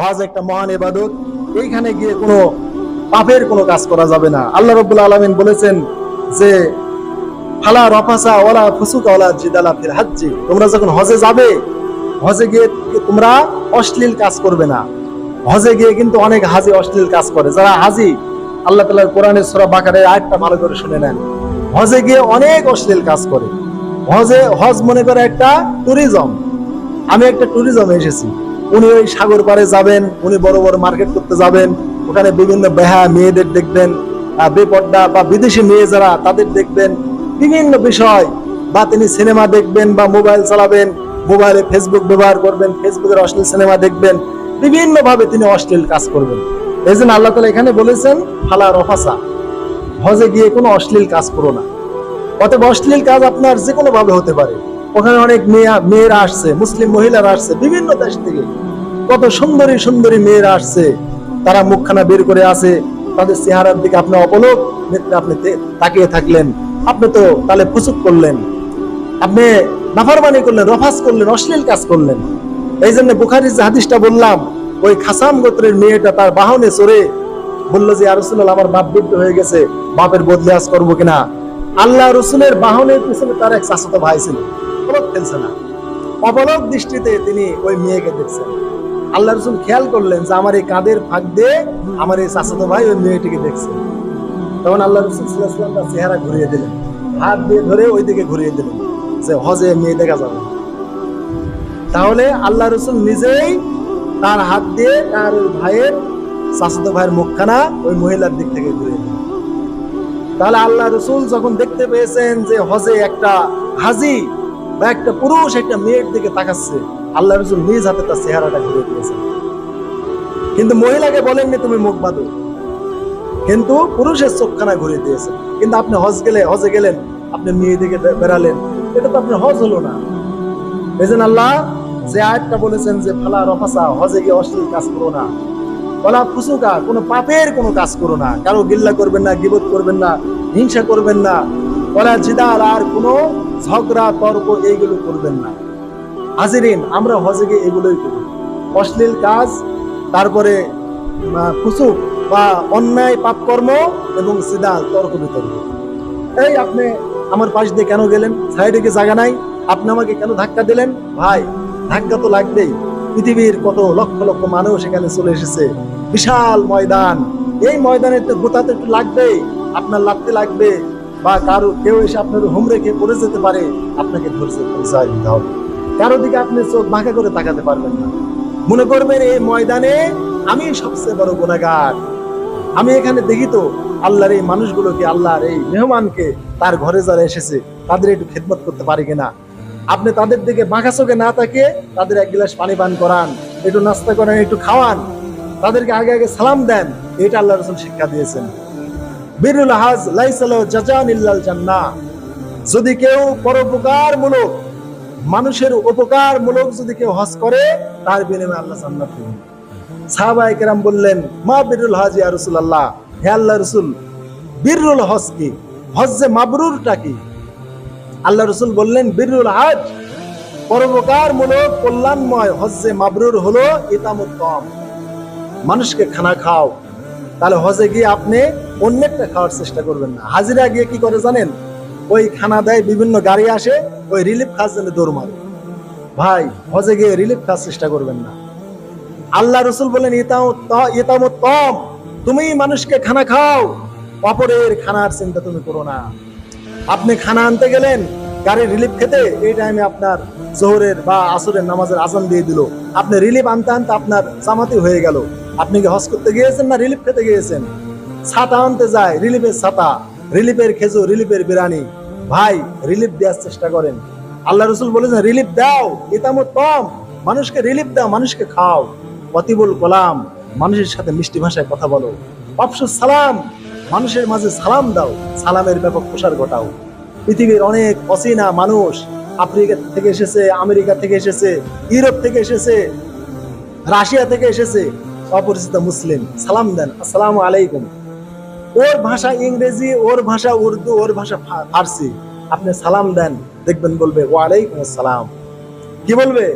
হজ একটা মহান ইবাদত। এইখানে গিয়ে কোনো পাপের কোনো কাজ করা যাবে না। আল্লাহ রব্বুল আলমিন বলেছেন যে, ফালা রফাসা ওলা ফুসুকা ওলা জিদালা ফিল হাজ্জি। তোমরা যখন হজে যাবে, হজে গিয়ে তোমরা অশ্লীল কাজ করবে না। হজে গিয়ে কিন্তু অনেক হাজি অশ্লীল কাজ করে। যারা হাজি, আল্লাহ তাআলার কোরআনের সূরা বাকারের আয়াতটা ভালো করে শুনে নেন। হজে গিয়ে অনেক অশ্লীল কাজ করে। হজে, হজ মনে করে একটা ট্যুরিজম আমি একটা ট্যুরিজমে এসেছি। উনি ওই সাগর পাড়ে যাবেন, উনি বড় বড় মার্কেট করতে যাবেন, ওখানে বিভিন্ন বেহা মেয়েদের দেখবেন বেপর্দা বা বিদেশি মেয়ে যারা তাদের দেখবেন, বিভিন্ন বিষয়। বা তিনি সিনেমা দেখবেন বা মোবাইল চালাবেন, মোবাইলে ফেসবুক ব্যবহার করবেন, ফেসবুকের অশ্লীল সিনেমা দেখবেন বিভিন্ন ভাবে তিনি অশ্লীল কাজ করবেন। এই জন্য আল্লাহ তালা এখানে বলেছেন, ফালা রফাসা, হজে গিয়ে কোনো অশ্লীল কাজ করো না। অতএব অশ্লীল কাজ আপনার যে কোনো ভাবে হতে পারে। ওখানে অনেক মেয়ে মেয়েরা আসছে, মুসলিম মহিলারা আসছে, বিভিন্ন দেশ থেকে। কত সুন্দরী সুন্দরী মেয়েরা আসছে। তারা মুখখানা বের করে আছে, তাদের চেহারার দিকে আপনি অপলক নেত্রে আপনি তাকিয়ে থাকলেন। আপনি তো তাহলে ফুসুক করলেন। আপনি নাফারমানি করলেন, রফাস করলেন, অশ্লীল কাজ করলেন। এই জন্য বুখারির যে হাদিসটা বললাম, ওই খাসাম গোত্রের মেয়েটা তার বাহনে চড়ে বলল যে আরসুল্লাহ আমার বাপ বৃদ্ধ হয়ে গেছে, বাপের বদলে আজ করব কিনা? আল্লাহ রসুলের বাহনের পিছনে তার এক চাচাতো ভাই ছিল। পলক ফেলছে না। অপলক দৃষ্টিতে তিনি ওই মেয়েকে দেখছেন। আল্লাহ রসুল খেয়াল করলেন যে আমার এই কাঁধের ফাঁক দিয়ে আমার এই চাচাতো ভাই ওই মেয়েটিকে দেখছে। তখন আল্লাহ রসুল তার চেহারা ঘুরিয়ে দিলেন। হাত দিয়ে ধরে ওই দিকে ঘুরিয়ে দিলেন যে, হজে মেয়ে দেখা যাবে। তাহলে আল্লাহ রসুল নিজেই তার হাত দিয়ে তার ভাইয়ের চাচাতো ভাইয়ের মুখখানা ওই মহিলার দিক থেকে ঘুরিয়ে দিলেন। তাহলে আল্লাহ রসুল যখন দেখতে পেয়েছেন যে হজে একটা হাজি বা একটা পুরুষ একটা মেয়ের দিকে তাকাচ্ছে, আল্লাহ রসুল নিজ হাতে তার চেহারাটা ঘুরে দিয়েছেন। কিন্তু মহিলাকে বলেননি, তুমি মুখ বাঁধো। কিন্তু পুরুষের চোখখানা ঘুরে দিয়েছেন। কিন্তু আপনি হজ গেলে, হজে গেলেন, আপনি মেয়ে দিকে বেড়ালেন, এটা তো আপনার হজ হলো না। এই আল্লাহ যে আয়াতটা বলেছেন যে, ফালা রফাসা, হজে গিয়ে অশ্লীল কাজ করো না। বলা ফুসুকা, কোনো পাপের কোনো কাজ করো না। কারও গিল্লা করবেন না, গিবত করবেন না, হিংসা করবেন না। বলা জিদাল, আর কোনো ঝগড়া, তর্ক এইগুলো করবেন না। হাজিরিন, আমরা হজে গিয়ে এগুলোই করি। অশ্লীল কাজ, তারপরে ফুসুক বা অন্যায়, পাপকর্ম এবং সিদাল তর্ক বিতর্ক। এই আপনি আমার পাশ দিয়ে কেন গেলেন? সাইডে কি জায়গা নাই? আপনি আমাকে কেন ধাক্কা দিলেন? ভাই, ধাক্কা তো লাগবেই। পৃথিবীর কত লক্ষ লক্ষ মানুষ এখানে চলে এসেছে। বিশাল ময়দান। এই ময়দানে তো গোতাতে একটু লাগবেই। আপনার লাগতে লাগবে। বা কারও কেউ এসে আপনার হুমড়ে খেয়ে পড়ে যেতে পারে, আপনাকে ধৈর্য পরিচয় দিতে হবে। কারও দিকে আপনি চোখ বাঁকা করে তাকাতে পারবেন না। মনে করবেন এই ময়দানে আমি সবচেয়ে বড় গুণাগার। আমি এখানে দেখি তো, আল্লাহর এই মানুষগুলোকে, আল্লাহর এই মেহমানকে তার ঘরে যারা এসেছে, তাদের একটু খেদমত করতে পারি কিনা? আপনি তাদের দিকে বাঁকা চোখে না তাকিয়ে তাদের এক গ্লাস পানি পান করান, একটু নাস্তা করেন, একটু খাওয়ান। তাদেরকে আগে আগে সালাম দেন, এটা আল্লাহ রসুল শিক্ষা দিয়েছেন। বিরুল হাজ লাইসাল জাজান ইল্লাল জান্নাহ। যদি কেউ পরোপকারমূলক, মানুষের উপকারমূলক যদি কেউ হজ করে, তার বিনিময়ে আল্লাহ জান্নাত বললেন, মা বিরুল হাজ ইয়া রাসূলুল্লাহ, হে আল্লাহ রাসূল, বিরুল হজ কি? মাবরুরটা কি? আল্লাহ রসুল বললেন, বিরুল হাজ, পরোপকারমূলক, কল্যাণময় হজ্জে মাবরুর হলো ইতামুত্তম মানুষকে খানা খাও, তাহলে হজে গিয়ে আপনি অন্যেরটা খাওয়ার চেষ্টা করবেন না। হাজিরা গিয়ে কি করে জানেন? ওই খানা দেয়, বিভিন্ন গাড়ি আসে, ওই রিলিফ খাস জন্য দৌড় মারে। ভাই, হজে গিয়ে রিলিফ খাওয়ার চেষ্টা করবেন না। আল্লাহ রসুল বলেন ইতামুত্তম তুমি মানুষকে খানা খাও, অপরের খানার চিন্তা তুমি করো না। আপনি খানা আনতে গেলেন গাড়ির রিলিফ খেতে এই টাইমে আপনার জোহরের বা আসরের নামাজের আজান দিয়ে দিল। আপনি রিলিফ আনতে আনতে আপনার জামাতি হয়ে গেল। আপনি কি হজ করতে গিয়েছেন না রিলিফ খেতে গিয়েছেন? ছাতা আনতে যায়, রিলিফের ছাতা, রিলিফের খেজুর, রিলিফের বিরানি। ভাই, রিলিফ দেওয়ার চেষ্টা করেন। আল্লাহ রসুল বলেছেন, রিলিফ দাও, ইতামত কম। মানুষকে রিলিফ দাও, মানুষকে খাও। অতিবুল কলাম, মানুষের সাথে মিষ্টি ভাষায় কথা বলো। অফসুস সালাম, মানুষের মাঝে সালাম দাও, সালামের ব্যাপক প্রসার ঘটাও। পৃথিবীর অনেক অচেনা মানুষ আফ্রিকা থেকে এসেছে, আমেরিকা থেকে এসেছে, ইউরোপ থেকে এসেছে, রাশিয়া থেকে এসেছে, অপরিচিত মুসলিম। সালাম দেন, আসসালামু আলাইকুম। ওর ভাষা ইংরেজি, ওর ভাষা উর্দু, ওর ভাষা ফার্সি। আপনি সালাম দেন, দেখবেন বলবে, ওয়ালাইকুম আসসালাম। কি বলবে?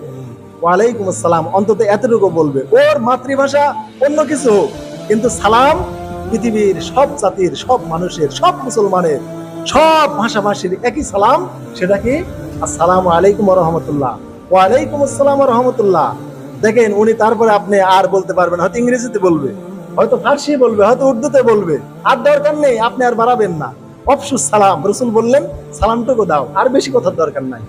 ওয়ালাইকুম আসসালাম। অন্তত এতটুকু বলবে। ওর মাতৃভাষা অন্য কিছু হোক, কিন্তু সালাম পৃথিবীর সব জাতির, সব মানুষের, সব মুসলমানের, সব ভাষাভাষীর একই সালাম, সেটা কি? আসসালামু আলাইকুম রহমতুল্লাহ ওয়ালাইকুম আসসালাম রহমতুল্লাহ দেখেন, উনি তারপরে আপনি আর বলতে পারবেন হয়তো ইংরেজিতে বলবে। হয়তো ফার্সি বলবে, হয়তো উর্দুতে বলবে। আর দরকার নেই, আপনি আর বাড়াবেন না। অফসুস সালাম, রসুল বললেন, সালামটুকু দাও, আর বেশি কথার দরকার নাই।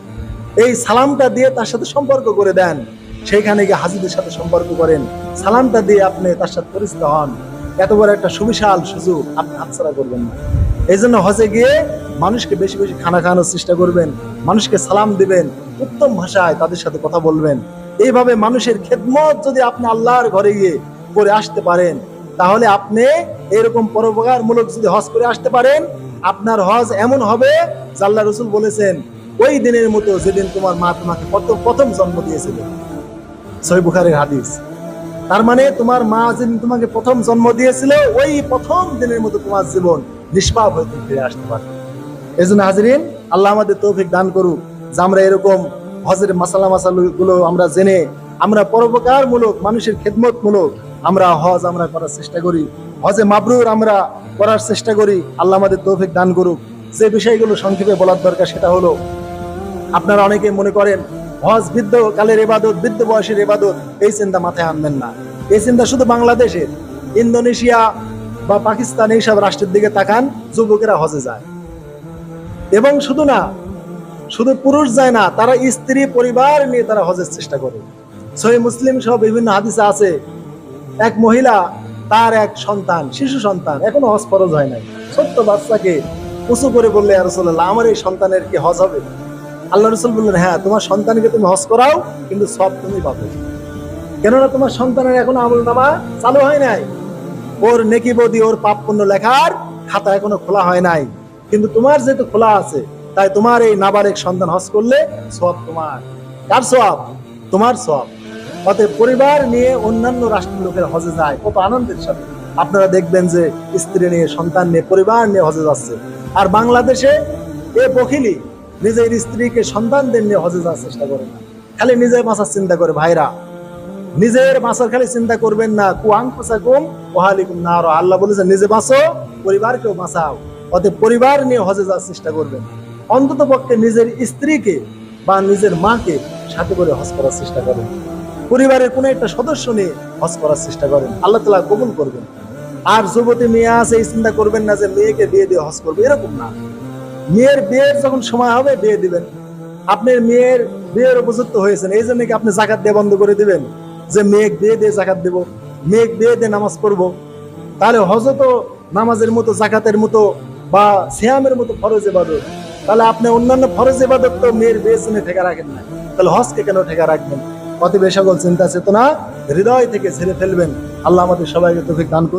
এই সালামটা দিয়ে তার সাথে সম্পর্ক করে দেন। সেইখানে গিয়ে হাজিদের সাথে সম্পর্ক করেন। সালামটা দিয়ে আপনি তার সাথে পরিচিত হন। এত বড় একটা সুবিশাল সুযোগ আপনি হাতছাড়া করবেন না। এই জন্য হজে গিয়ে মানুষকে বেশি বেশি খানা খাওয়ানোর চেষ্টা করবেন। মানুষকে সালাম দিবেন, উত্তম ভাষায় তাদের সাথে কথা বলবেন। এইভাবে মানুষের খেদমত যদি আপনি আল্লাহর ঘরে গিয়ে করে আসতে পারেন তাহলে আপনি এরকম পরোপকার মূলক যদি হজ করে আসতে পারেন, আপনার হজ এমন হবে আল্লাহ রসুল বলেছেন, ওই দিনের মতো যেদিন তোমার মা তোমাকে প্রথম প্রথম জন্ম দিয়েছিল। সহি বুখারের হাদিস। তার মানে তোমার মা যেদিন তোমাকে প্রথম জন্ম দিয়েছিল, ওই প্রথম দিনের মতো তোমার জীবন নিষ্পাপ হয়ে তুমি ফিরে আসতে পারবে। এই জন্য হাজরিন, আল্লাহ আমাদের তৌফিক দান করুক, যে আমরা এরকম হজের মাসালা মাসালগুলো আমরা জেনে, আমরা পরোপকার মূলক মানুষের খেদমত মূলক আমরা হজ আমরা করার চেষ্টা করি। হজে মাবরুর আমরা করার চেষ্টা করি। আল্লাহ আমাদের তৌফিক দান করুক। যে বিষয়গুলো সংক্ষেপে বলার দরকার সেটা হলো, আপনারা অনেকে মনে করেন, হজ বৃদ্ধ কালের এবাদত, বৃদ্ধ বয়সের এবাদত, এই চিন্তা মাথায় আনবেন না। এই চিন্তা শুধু বাংলাদেশের, ইন্দোনেশিয়া বা পাকিস্তান এইসব রাষ্ট্রের দিকে তাকান, যুবকেরা হজে যায়। এবং শুধু না, শুধু পুরুষ যায় না, তারা স্ত্রী, পরিবার নিয়ে তারা হজের চেষ্টা করে। সহি মুসলিম সহ বিভিন্ন হাদিসে আছে এক মহিলা, তার এক সন্তান, শিশু সন্তান, এখনও হজ ফরজ হয় নাই। ছোট্ট বাচ্চাকে উঁচু করে বললে রসুল্লাহ আমার এই সন্তানের কি হজ হবে? আল্লাহ রসুল বললেন হ্যাঁ তোমার সন্তানকে তুমি হজ করাও, কিন্তু সব তুমি পাবে। কেননা তোমার সন্তানের এখনও আমল নামা চালু হয় নাই। ওর নেকি বদি, ওর পাপ পুণ্য লেখার খাতা এখনও খোলা হয় নাই। কিন্তু তোমার যেহেতু খোলা আছে, তাই তোমার এই নাবালেক সন্তান হজ করলে সব তোমার। কার সব? তোমার সব। অতএব পরিবার নিয়ে অন্যান্য রাষ্ট্রের লোকের হজে যায়। কত আনন্দের সাথে। আপনারা দেখবেন যে স্ত্রী নিয়ে, সন্তান নিয়ে, পরিবার নিয়ে হজে যাচ্ছে। আর বাংলাদেশে এ বখিলি নিজের স্ত্রীকে সন্তানদের নিয়ে হজে যাওয়ার চেষ্টা করে না। খালি নিজের বাঁচার চিন্তা করে, ভাইরা। নিজের বাঁচার খালি চিন্তা করবেন না। কুয়াং কুম ওহালিকুম না আল্লাহ বলেছে, নিজে বাঁচো, পরিবারকেও বাঁচাও। অতএব পরিবার নিয়ে হজে যাওয়ার চেষ্টা করবেন অন্তত পক্ষে নিজের স্ত্রীকে বা নিজের মাকে সাথে করে হজ করার চেষ্টা করেন পরিবারের কোনো একটা সদস্য নিয়ে হজ করার চেষ্টা করেন। আল্লাহ তালা কবুল করবেন। আর যুবতী মেয়ে আছে, এই চিন্তা করবেন না যে মেয়েকে বিয়ে দিয়ে হজ করবে, এরকম না। মেয়ের বিয়ের যখন সময় হবে, বিয়ে দিবেন। আপনার মেয়ের বিয়ের উপযুক্ত হয়েছেন, এই জন্য কি আপনি জাকাত দিয়ে বন্ধ করে দিবেন? যে মেয়ে বিয়ে দিয়ে জাকাত দেব মেয়ে বিয়ে দিয়ে নামাজ পড়ব। তাহলে হজ তো নামাজের মতো, জাকাতের মতো বা সিয়ামের মতো ফরজ এবাদত তাহলে আপনি অন্যান্য ফরজ এবাদত তো মেয়ের বিয়ে শুনে ঠেকা রাখেন না। তাহলে হজকে কেন ঠেকা রাখবেন? এ সকল চিন্তা চেতনা হৃদয় থেকে ছেড়ে ফেলবেন। আল্লাহ আমাদের সবাইকে তৌফিক দান করুন।